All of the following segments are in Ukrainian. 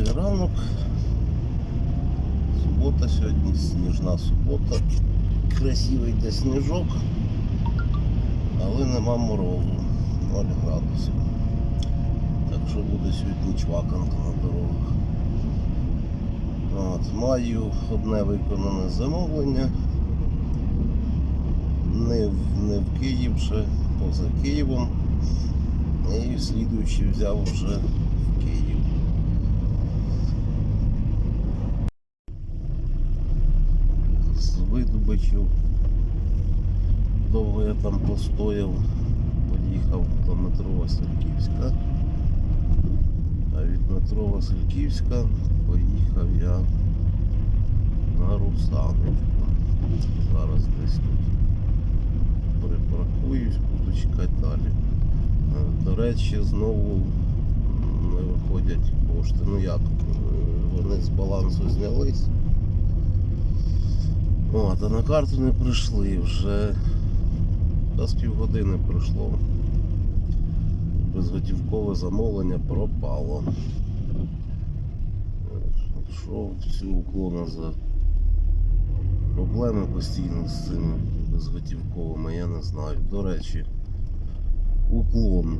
Добрий ранок. Субота сьогодні, сніжна субота. Красивий йде сніжок, але нема морозу. 0 градусів. Так що буде сьогодні чваканка на дорогах. От, маю одне виконане замовлення. Не в, не в Київ ще, поза Києвом. І слідуючий взяв вже в Київ. З видобичів. Довго я там постояв, поїхав до метро Васильківська. А від метро Васильківська поїхав я на Русановку. Зараз десь тут припаркуюсь, буду чекати далі. Е, До речі, знову не виходять кошти. Ну як? е, Вони з балансу знялись. От, а на карту не прийшли вже з півгодини пройшло. Безготівкове замовлення пропало. Що в цю уклона за проблеми постійно з цими безготівковими, я не знаю. До речі, уклон.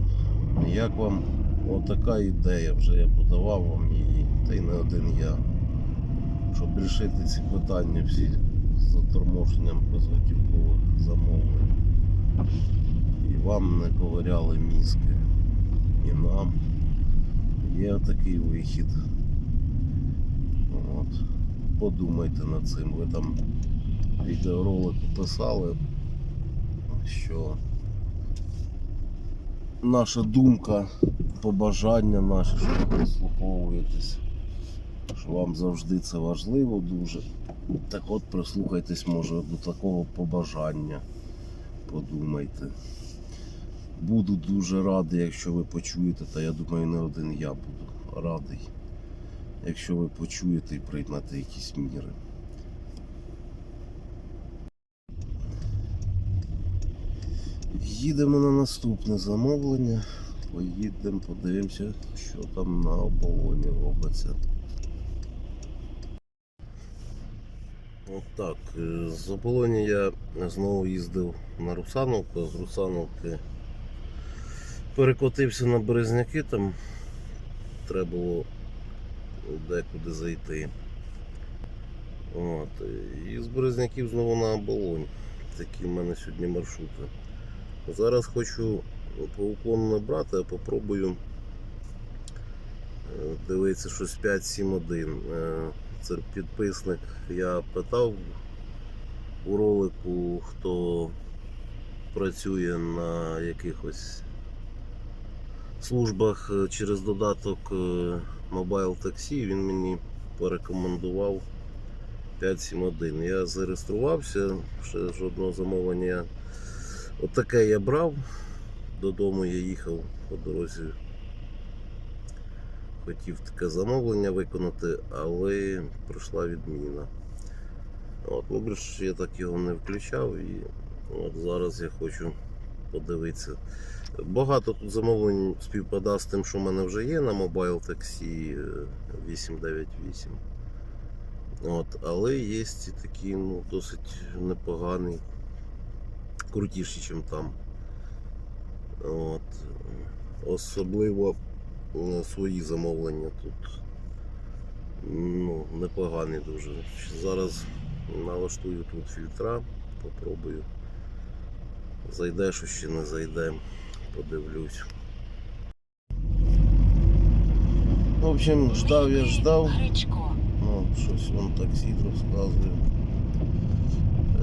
Як вам отака ідея, вже я подавав вам її, та й не один я. Щоб рішити ці питання всі з заторможенням безготівкових замовлень. І вам не ковиряли мізки. І нам є такий вихід. От. Подумайте над цим. Ви там відеоролик писали, що наша думка, побажання наші, що ви прислуховуєтесь, що вам завжди це важливо дуже. Так от прислухайтесь, може, до такого побажання. Подумайте. Буду дуже радий, якщо ви почуєте, та я думаю, не один я буду радий, якщо ви почуєте і приймете якісь міри. Їдемо на наступне замовлення. Поїдемо, подивимося, що там на оболоні робиться. От так, е, з оболоні я знову їздив на Русановку, з Русановки перекотився на Березняки, там треба було декуди зайти. От, і з Березняків знову на оболонь. Такі в мене сьогодні маршрути. Зараз хочу по уклону не брати, а попробую е, дивитися щось 5-7-1. Це підписник. Я питав у ролику, хто працює на якихось службах через додаток е, Mobile Taxi, він мені порекомендував 571. Я зареєструвався, ще жодного замовлення. Отаке я брав. Додому я їхав по дорозі. Хотів таке замовлення виконати, але прийшла відміна. От, ну, більше я так його не включав і от зараз я хочу подивитися. Багато тут замовлень співпадає з тим, що в мене вже є на Mobile Taxi е, 898. От, але є і такі ну, досить непогані, крутіші, ніж там. От. Особливо свої замовлення тут ну, непогані дуже. Зараз налаштую тут фільтра, попробую. Зайде, що ще не зайде, подивлюсь. В общем, ждав я ждав. Ну, щось вам таксіт розказує.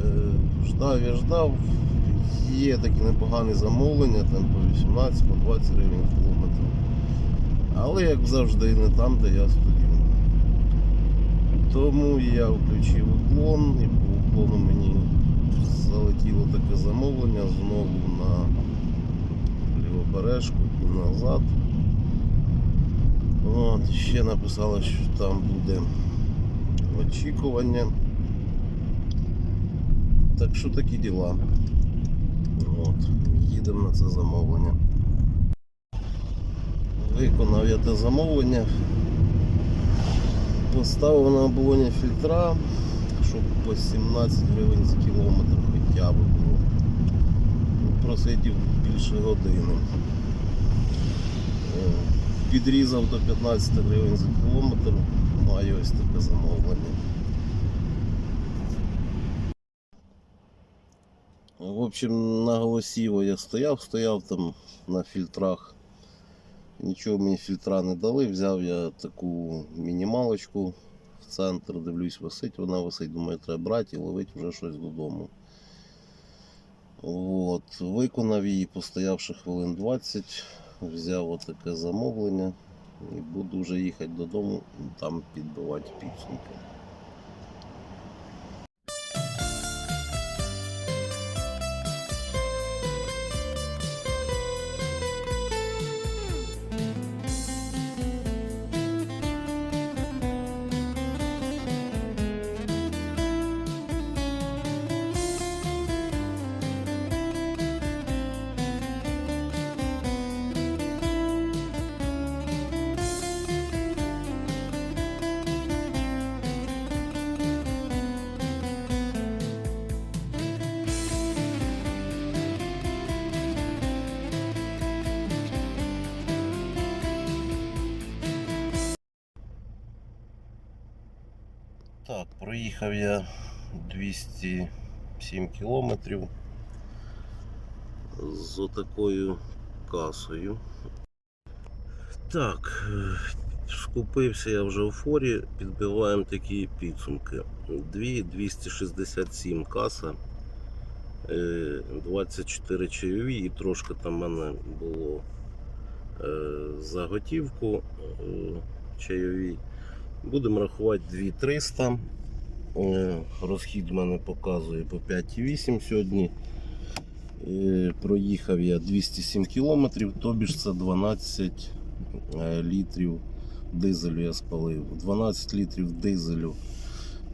Е, ждав я ждав. Є такі непогані замовлення, там по 18, по 20 гривень кілометр. Але як завжди не там, де я стою. Тому я включив уклон і по уклону мені залетіло таке замовлення знову на лівобережку і назад. От, ще написали, що там буде очікування. Так що такі діла. От, їдемо на це замовлення. Виконав я те замовлення. Поставив на оболоні фільтра, щоб по 17 гривень за кілометр хоча б було. Просидів більше години. Е, Підрізав до 15 гривень за кілометр, маю ось таке замовлення. В общем, на голосіво я стояв, стояв там на фільтрах. Нічого мені фільтра не дали. Взяв я таку мінімалочку в центр, дивлюсь, висить, вона висить, думаю, треба брати і ловити вже щось додому. От, виконав її, постоявши хвилин 20, взяв отаке замовлення і буду вже їхати додому, там підбивати підсумки. Так, проїхав я 207 кілометрів з отакою касою. Так, е, скупився я вже у форі, підбиваємо такі підсумки. 267 каса, е, 24 чайові і трошки там в мене було е, за готівку е, чайові. Будемо рахувати 2300. Е, Розхід мене показує по 5,8 сьогодні. Е, Проїхав я 207 кілометрів, тобі ж це 12 е, літрів дизелю я спалив. 12 літрів дизелю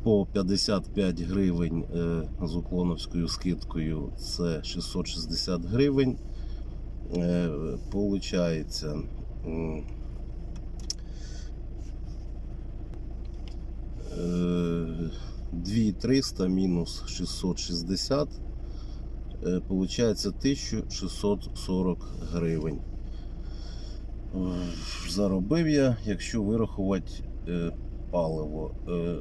по 55 гривень з уклоновською скидкою це 660 гривень. Получається. м, Е, 2300 мінус 660 е, получається 1640 гривень. Заробив я, якщо вирахувати е, паливо. Е,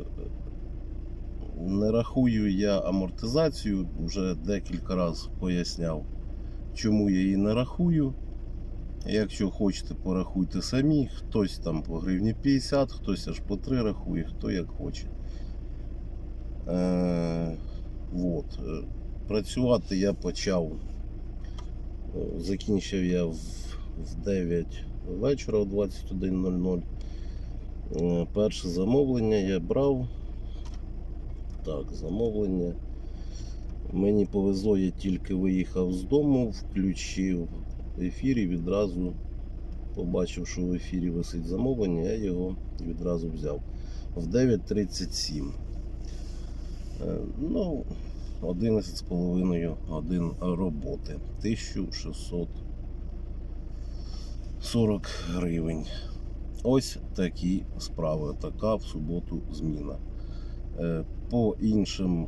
Не рахую я амортизацію, вже декілька разів поясняв, чому я її не рахую. Якщо хочете, порахуйте самі. Хтось там по гривні 50, хтось аж по 3 рахує, хто як хоче. Е, вот. Е, Працювати я почав. е, Закінчив я в, в 9 вечора о 21.00. Е, Перше замовлення я брав. Так, замовлення. Мені повезло, я тільки виїхав з дому, включив ефір і відразу побачив, що в ефірі висить замовлення, я його відразу взяв. В 9.37. Е, Ну, 11,5 годин роботи. 1640 гривень. Ось такі справи. Така в суботу зміна. Е, По іншим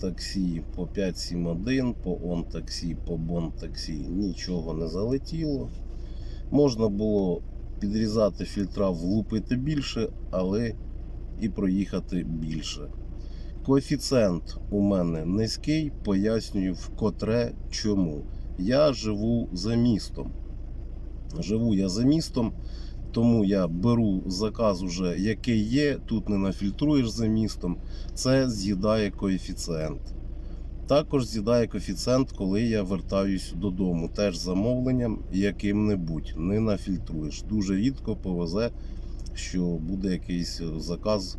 таксі по 571, по он таксі, по бон таксі нічого не залетіло. Можна було підрізати фільтра, влупити більше, але і проїхати більше. Коефіцієнт у мене низький, пояснюю вкотре чому. Я живу за містом. Живу я за містом, тому я беру заказ, уже, який є, тут не нафільтруєш за містом. Це з'їдає коефіцієнт. Також з'їдає коефіцієнт, коли я вертаюсь додому. Теж замовленням яким-небудь. Не нафільтруєш. Дуже рідко повезе, що буде якийсь заказ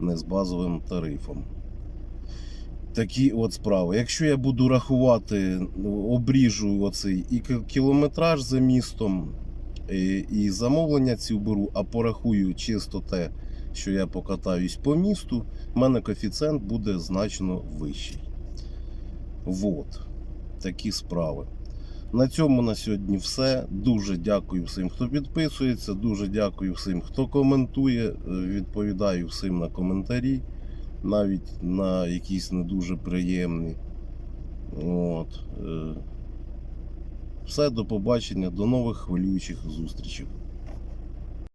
не з базовим тарифом. Такі от справи. Якщо я буду рахувати, ну, обріжу оцей кілометраж за містом, і, і замовлення ці беру, а порахую чисто те, що я покатаюсь по місту, в мене коефіцієнт буде значно вищий. Вот. Такі справи. На цьому на сьогодні все. Дуже дякую всім, хто підписується. Дуже дякую всім, хто коментує. Е, Відповідаю всім на коментарі, навіть на якісь не дуже приємні. От. Все, до побачення, до нових хвилюючих зустрічей.